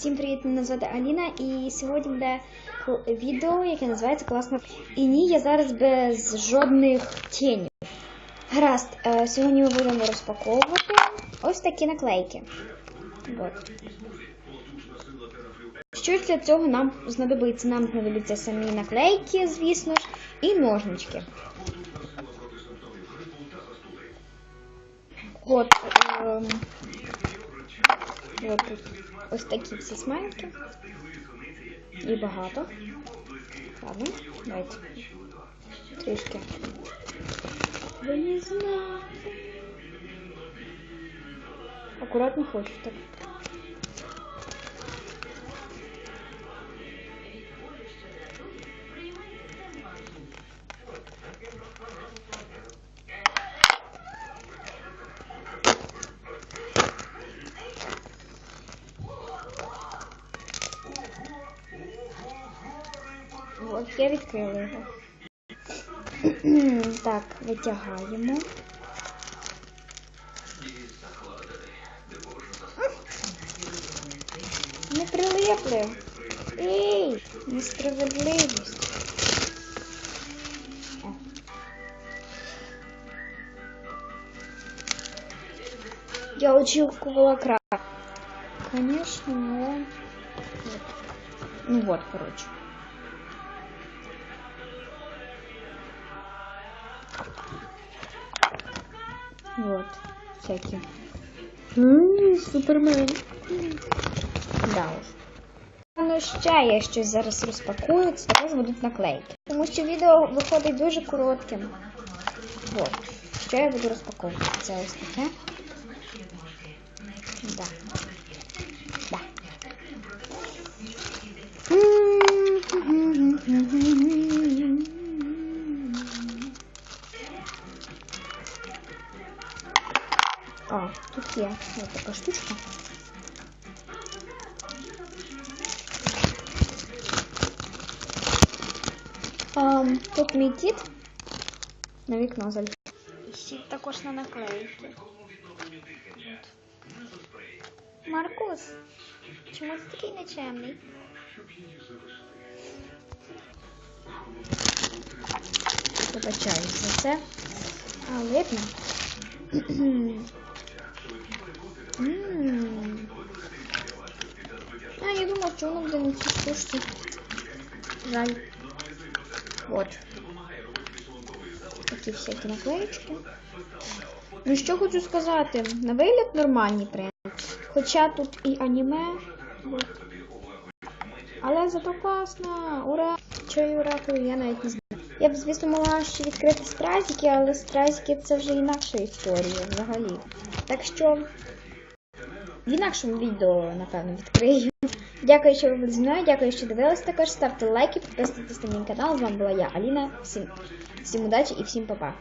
Всім привіт, мене звати Аліна, і сьогодні буде відео, яке називається Класно. І ні, я зараз без жодних тінів. Гаразд, е, сьогодні ми будемо розпаковувати ось такі наклейки. От. Що для цього нам знадобиться? Нам знадобляться самі наклейки, звісно ж, і ножнички. От, ем, от тут ось такі всі смайлики. І багато. Ладно, давайте. Трішки. Знаю. Акуратно хочу. От, я відкрила його. так, витягаємо. Не прилиплив. Ей, несправедливість. О. Я очікувала крак. Конечно, но... Ну вот, короче. Вот, всякие. Ммм, Супермен. Да уж. Ну, ще я щось зараз розпакую, це також будуть наклейки. Тому що відео виходить дуже коротким. От. Що я буду розпаковувати? Це ось таке. Да. Да. А, тут є ось така штучка. Um, тут мій кіт на вікно заліз. Сіт також на наклейки. Маркус, чому ти такий нечемний? Вибачаюсь за це. А, видно. М. А, я думала, що воно буде на цій штучці. Жаль. Вот. Такі всякі наклеїчки. Ну що хочу сказати, на вигляд нормальний принт. Хоча тут і аніме. Але зато класно. Ура! Що і ура, я навіть не знаю. Я б, звісно, могла ще відкрити стразики, але стразики це вже інакша історія взагалі. Так що в інакшому відео, напевно, відкрию. Дякую, що ви були зі мною, дякую, що дивились. Також ставте лайки, підписуйтесь на мій канал. З вами була я, Аліна. Всім, всім удачі і всім па-па.